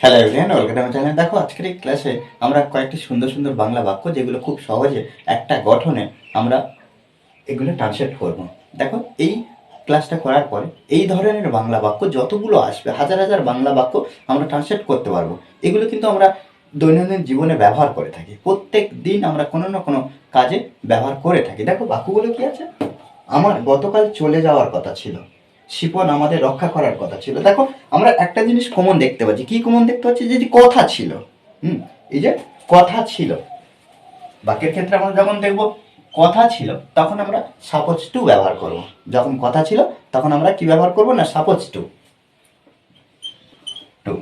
Hello everyone welcome channel দেখো, আজকের এই ক্লাসে আমরা কয়েকটি সুন্দর সুন্দর বাংলা বাক্য যেগুলো খুব সহজে একটা গঠনে আমরা এগুলো ট্রান্সলেট করব। দেখো, এই ক্লাসটা করার পরে এই ধরনের বাংলা বাক্য যতগুলো আসবে, হাজার হাজার বাংলা বাক্য আমরা ট্রান্সলেট করতে পারব। এগুলো কিন্তু আমরা দৈনন্দিন জীবনে ব্যবহার করে থাকি। প্রত্যেক দিন আমরা কোনো না কোনো কাজে ব্যবহার করে থাকি। দেখো, বাক্যগুলো কি আছে? আমার গতকাল চলে যাওয়ার কথা ছিল। শিপন আমাদের রক্ষা করার কথা ছিল। দেখো, আমরা একটা জিনিস কমন দেখতে পাচ্ছি। কি কমন দেখতে পাচ্ছি? যে কথা ছিল। হুম? এই যে, কথা ছিল। বাক্যের ক্ষেত্রে আমরা যখন দেখব কথা ছিল, তখন আমরা সাপোজ টু ব্যবহার করব। যখন কথা ছিল, তখন আমরা কি ব্যবহার করব না সাপোজ টু টু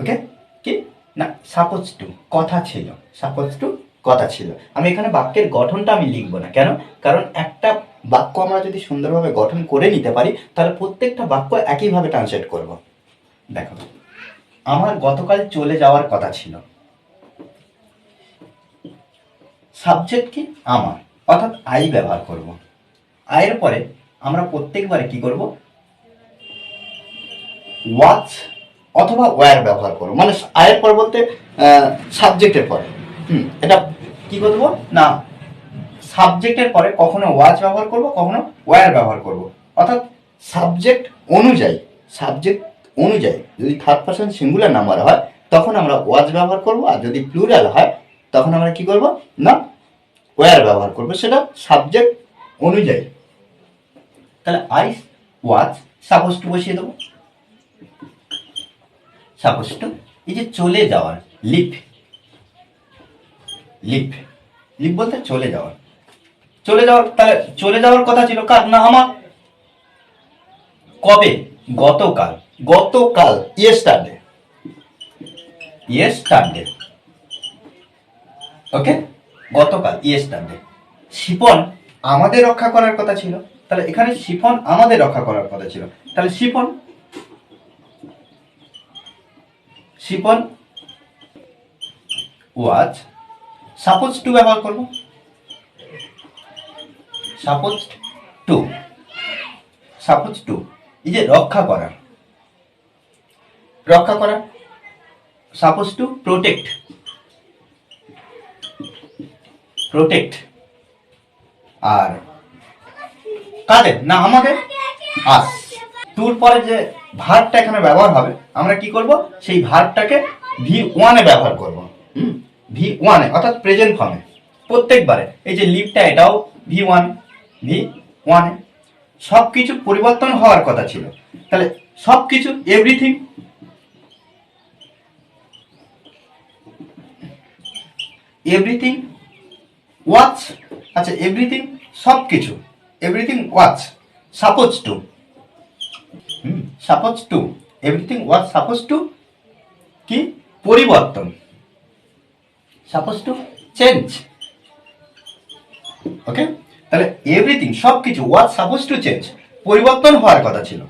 ওকে কি? না সাপোজ টু কথা ছিল। সাপোজ টু কথা ছিল। আমি এখানে বাক্যের গঠনটা আমি লিখব না। কেন? কারণ একটা বাক্য আমরা যদি সুন্দরভাবে গঠন করে নিতে পারি, তাহলে প্রত্যেকটা বাক্য একইভাবে ট্রান্সলেট করব। দেখো, আমার গতকাল চলে যাওয়ার কথা ছিল। সাবজেক্ট কি? আমার। অর্থাৎ আই ব্যবহার করব। আয়ের পরে আমরা প্রত্যেকবারে কি করব? ওয়াচ অথবা ওয়্যার ব্যবহার করব। মানে আয়ের পর বলতে সাবজেক্টের পরে। হুম। এটা কি করব? না সাবজেক্টের পরে কখনো ওয়াচ ব্যবহার করব, কখনো ওয়্যার ব্যবহার করব। অর্থাৎ সাবজেক্ট অনুযায়ী সাবজেক্ট অনুযায়ী যদি থার্ড পার্সন সিঙ্গুলার নাম্বার হয়, তখন আমরা ওয়াচ ব্যবহার করব, আর যদি প্লুরাল হয়, তখন আমরা কি করব? না ওয়্যার ব্যবহার করব। সেটা সাবজেক্ট অনুযায়ী। তাহলে আই ওয়াচ সাপোজ বসিয়ে দেবো। সাপোজ এই যে চলে যাওয়ার লিপ লিপ। লিপ বলতে চলে যাওয়ার। চলে যাওয়ার, তাহলে চলে যাওয়ার কথা ছিল কার? না, আমার। কবে? গতকাল। গতকাল ইয়েস্টারডে ইয়েস্টারডে ওকে? গতকাল ইয়েস্টারডে শিপন আমাদের রক্ষা করার কথা ছিল। তাহলে এখানে শিফন আমাদের রক্ষা করার কথা ছিল। তাহলে শিফন? শিপন ওয়াজ সাপোজ টু ব্যবহার করব। সাপোজ টু সাপোজ টু এই যে রক্ষা করা। রক্ষা করা। সাপোজ টু প্রোটেক্ট প্রোটেক্ট আর কাদের? না, আমাদের? আস টুর পরে যে ভার্বটা এখানে ব্যবহার হবে, আমরা কি করব? সেই ভার্বটাকে ভি ওয়ানে ব্যবহার করব। হুম? ভি ওয়ানে অর্থাৎ প্রেজেন্ট ফর্মে প্রত্যেকবারে। এই যে লিপটা এটাও ভি ওয়ান ভি ওয়ানে সব কিছু পরিবর্তন হওয়ার কথা ছিল। তাহলে সব কিছু এভরিথিং এভরিথিং ওয়াচ আচ্ছা এভরিথিং সব কিছু everything was supposed to supposed to everything was supposed to কি? পরিবর্তন। সাপোজ টু চেঞ্জ ওকে তাহলে এভরিথিং সব কিছু ওয়াজ সাপোজ টু চেঞ্জ পরিবর্তন হওয়ার কথা ছিল।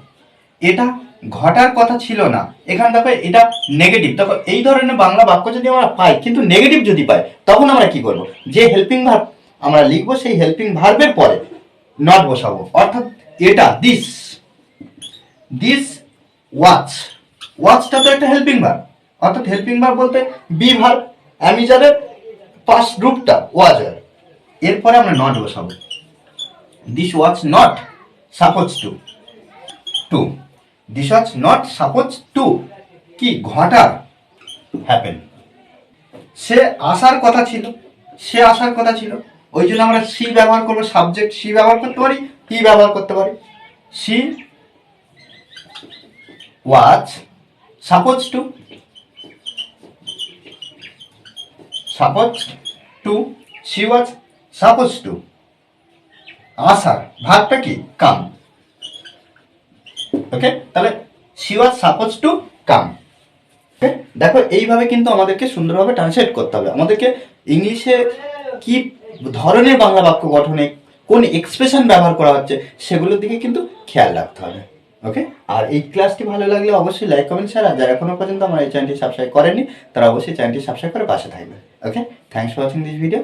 এটা ঘটার কথা ছিল না। এখানে দেখো, এটা নেগেটিভ দেখো, এই ধরনের বাংলা বাক্য যদি আমরা পাই, কিন্তু নেগেটিভ যদি পাই, তখন আমরা কি করব? যে হেল্পিং ভার্ব আমরা লিখব, সেই হেল্পিং ভার্বের পরে নট বসাবো। অর্থাৎ এটা দিস দিস ওয়াচ ওয়াচটা তো একটা হেল্পিং ভার্ব অর্থাৎ হেল্পিং ভার্ব বলতে বি ভার্ব অ্যামিজারের পাস রূপটা ওয়াজার এরপরে আমরা নট বসাবো। This was not supposed to to this was not supposed to কি ঘটার হ্যাপেন সে আসার কথা ছিল। সে আসার কথা ছিল। ওই জন্য আমরা সি ব্যবহার করব সাবজেক্ট সি ব্যবহার করতে পারি, হি ব্যবহার করতে পারি। She was supposed to supposed to, she was supposed to. আসার ভাগটা কি? কাম। ওকে তাহলে she was supposed to come. Okay দেখো, এইভাবে কিন্তু আমাদেরকে সুন্দরভাবে ট্রান্সলেট করতে হবে। আমাদেরকে ইংলিশে কি ধরনের বাংলা বাক্য গঠনে কোন এক্সপ্রেশন ব্যবহার করা হচ্ছে সেগুলোর দিকে কিন্তু খেয়াল রাখতে হবে। ওকে আর এই ক্লাসটি ভালো লাগলে অবশ্যই লাইক কমেন্ট শেয়ার আর যারা এখনও পর্যন্ত আমার এই চ্যানেলটি সাবস্ক্রাইব করেনি তারা অবশ্যই চ্যানেলটি সাবস্ক্রাইব করে পাশে থাকবে okay thanks for watching this video